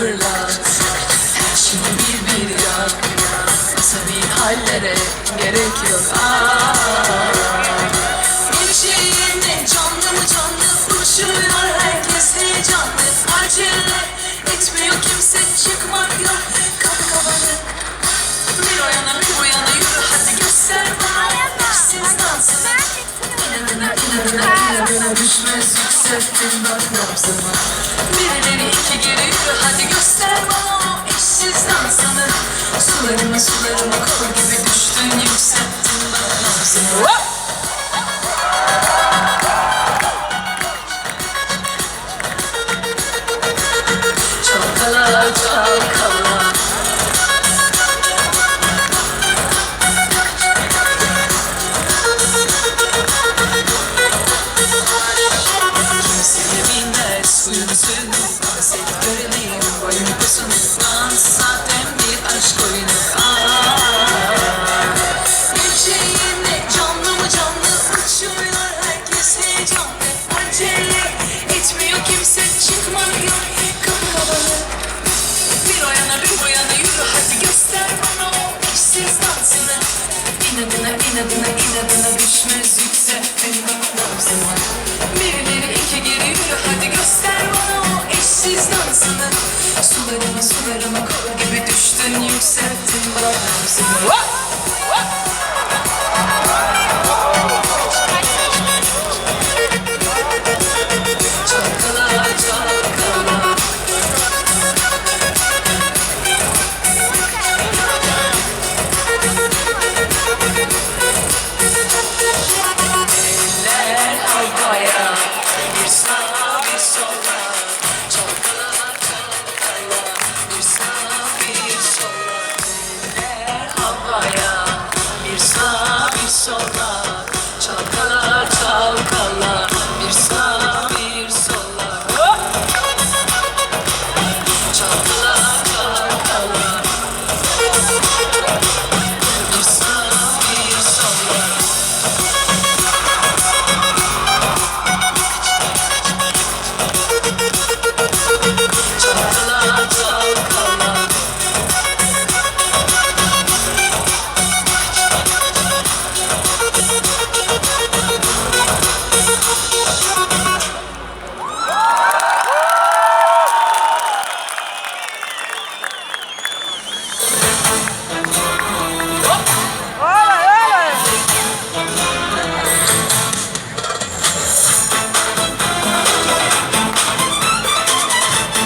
hatırlat Şimdi bir bir yap Tabi hallere gerek yok Aa, Gevşeğinde canlı mı canlı Uçuyor herkes heyecanlı Acele etmiyor kimse çıkmak yok Kapkabalı Bir o yana bir bu yana yürü hadi göster bana Siz dansın İnanına inanına inanına düşmez Yükselttim ben nabzımı Birileri iki geri Çalkala çalkala İnadına inadına düşmez yükselttin bak nabzıma Birileri iki geri yürü hadi göster bana o eşsiz dansını. Sularıma sularıma kol gibi düştün yükselttin bak nabzıma